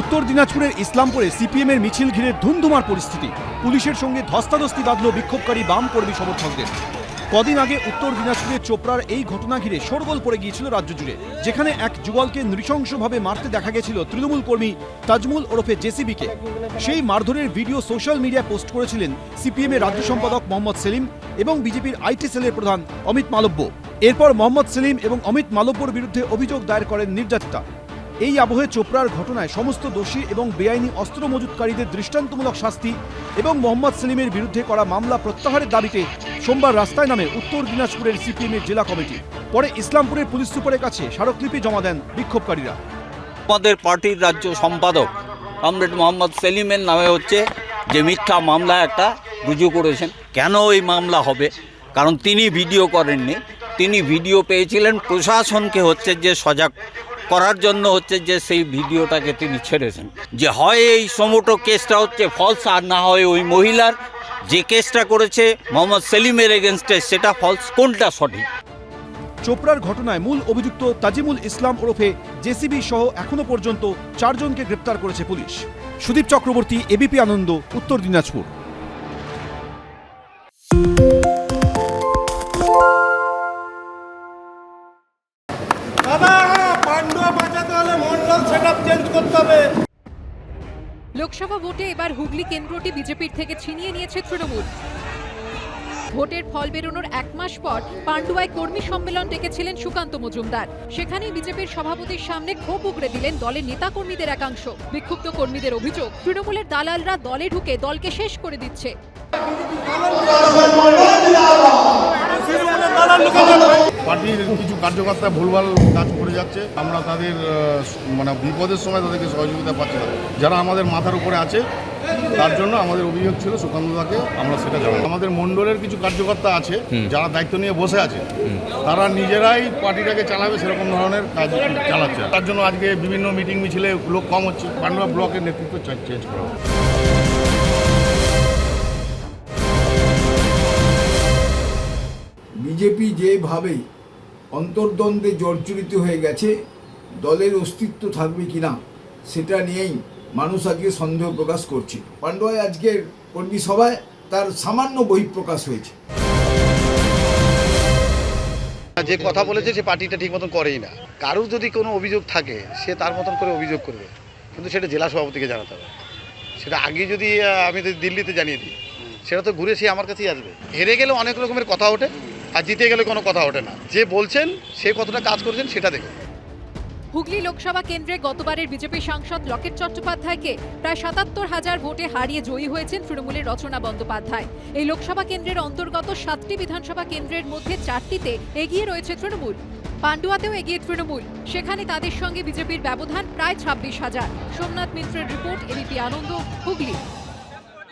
উত্তর দিনাজপুরের ইসলামপুরে সিপিএম এর মিছিল ঘিরে ধুমধুমার পরিস্থিতি। পুলিশের সঙ্গে ধস্তাধস্তি বাঁধল বিক্ষোভকারী বাম কর্মী সমর্থকদের। কদিন আগে উত্তর দিনাজপুরের চোপড়ার এই ঘটনা ঘিরে শোরগোল পড়ে গিয়েছিল রাজ্য জুড়ে, যেখানে এক যুগলকে নৃশংসভাবে মারতে দেখা গেছিল তৃণমূল কর্মী তাজমুল ওরফে জেসিবিকে। সেই মারধরের ভিডিও সোশ্যাল মিডিয়ায় পোস্ট করেছিলেন সিপিএম এর রাজ্য সম্পাদক মোহাম্মদ সেলিম এবং বিজেপির আইটি সেলের প্রধান অমিত মালব্য। এরপর মোহাম্মদ সেলিম এবং অমিত মালব্যর বিরুদ্ধে অভিযোগ দায়ের করেন নির্যাতিতা। এই আবহে চোপড়ার ঘটনায় সমস্ত দোষী এবং বেআইনি অস্ত্র মজুতকারীদের দৃষ্টান্তমূলক শাস্তি এবং মোহাম্মদ সেলিমের বিরুদ্ধে করা মামলা প্রত্যাহারের দাবিতে সোমবার রাস্তায় নামে উত্তর দিনাজপুরের সিপিএমের জেলা কমিটি। পরে ইসলামপুরের পুলিশ সুপারের কাছে স্মারকলিপি জমা দেন বিক্ষোভকারীরা। আমাদের পার্টির রাজ্য সম্পাদক কমরেড মোহাম্মদ সেলিমের নামে হচ্ছে যে মিথ্যা মামলা একটা রুজু করেছেন। কেন এই মামলা হবে? কারণ তিনি ভিডিও করেননি। তিনি ভিডিও পেয়েছিলেন প্রশাসনকে হচ্ছে যে সজাগ করার জন্য হচ্ছে যে সেই ভিডিওটাকে তিনি ছেড়েছেন। যে হয় এই সমোটো কেসটা হচ্ছে ফলস আর না হয় ওই মহিলার। যে কেসটা করেছে মোহাম্মদ সেলিমের এগেনস্টে সেটা ফলস কোনটা সঠিক? চোপড়ার ঘটনায় মূল অভিযুক্ত তাজিমুল ইসলাম ওরফে জেসিবি সহ এখনও পর্যন্ত চারজনকে গ্রেপ্তার করেছে পুলিশ। সুদীপ চক্রবর্তী এবিপি আনন্দ, উত্তর দিনাজপুর। করতে হবে। লোকসভা ভোটে এবার হুগলি কেন্দ্রটি বিজেপির থেকে ছিনিয়ে নিয়েছে তৃণমূল। ভোটের ফল বেরোনোর এক মাস পর পান্ডুয়ায় কর্মী সম্মেলন ডেকেছিলেন সুকান্ত মজুমদার। সেখানেই বিজেপির সভাপতির সামনে ক্ষোভ উগড়ে দিলেন দলের নেতাকর্মীদের একাংশ। বিক্ষুব্ধ কর্মীদের অভিযোগ তৃণমূলের দালালরা দলে ঢুকে দলকে শেষ করে দিচ্ছে। পার্টির কিছু কার্যকর্তা ভুলভাল কাজ করে যাচ্ছে। আমরা তাদের মানে বিপদের সময় তাদেরকে সহযোগিতা পাচ্ছি না। যারা আমাদের মাথার উপরে আছে তার জন্য আমাদের অভিযোগ ছিল সুকান্তদাকে আমরা সেটা জানাই আমাদের মণ্ডলের কিছু কার্যকর্তা আছে যারা দায়িত্ব নিয়ে বসে আছে তারা নিজেরাই পার্টিটাকে চালাবে সেরকম ধরনের কাজ চালাচ্ছে। তার জন্য আজকে বিভিন্ন মিটিং মিছিলে লোক কম হচ্ছে পান্ডুয়া ব্লকের নেতৃত্ব চেঞ্জ করা বিজেপি যেভাবে অন্তর্দ্বন্দ্বে জর্জরিত হয়ে গেছে, দলের অস্তিত্ব থাকবে কি না, সেটা নিয়েই মানুষ আজকে সন্দেহ প্রকাশ করছে। পাণ্ডুয়ায় আজকের কর্মী সভায় তার সামান্য বহিঃপ্রকাশ হয়েছে। যে কথা বলেছে সে পার্টিটা ঠিক মতন করেই না। কারোর যদি কোনো অভিযোগ থাকে, সে তার মতন করে অভিযোগ করবে। কিন্তু সেটা জেলা সভাপতিকে জানাতে হবে। সেটা আগে যদি আমি দিল্লিতে জানিয়ে দিই, সেটা তো ঘুরে সে আমার কাছেই আসবে। হেরে গেলে অনেক রকমের কথা ওঠে। আর জিতে গেলে কোনো কথা ওঠে না। যে বলছেন, সে কতটা কাজ করেছেন সেটা দেখুন। হুগলি লোকসভা কেন্দ্রে গতবারের বিজেপি সাংসদ লকেট চট্টোপাধ্যায়কে প্রায় সাতাত্তর হাজার ভোটে হারিয়ে জয়ী হয়েছেন তৃণমূলের রচনা বন্দ্যোপাধ্যায়। এই লোকসভা কেন্দ্রের অন্তর্গত সাতটি বিধানসভা কেন্দ্রের মধ্যে চারটিতে এগিয়ে রয়েছে তৃণমূল। পান্ডুয়াতেও এগিয়ে তৃণমূল। সেখানে তাদের সঙ্গে বিজেপির ব্যবধান প্রায় ছাব্বিশ হাজার। সোমনাথ মিত্রের রিপোর্ট, এবিপি আনন্দ, হুগলি।